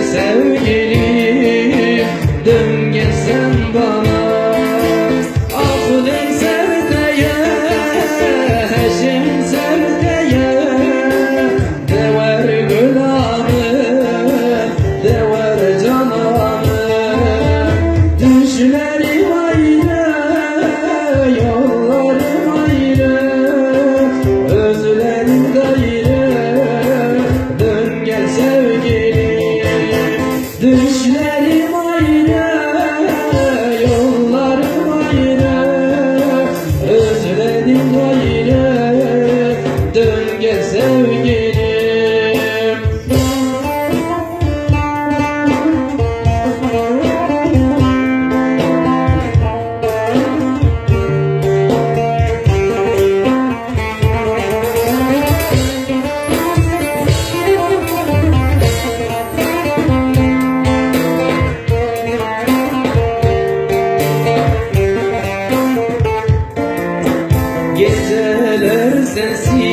is every day. Düşlerim ayrı Yollarım ayrı Özledim ayrı. Dön gezelim. since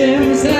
Jim's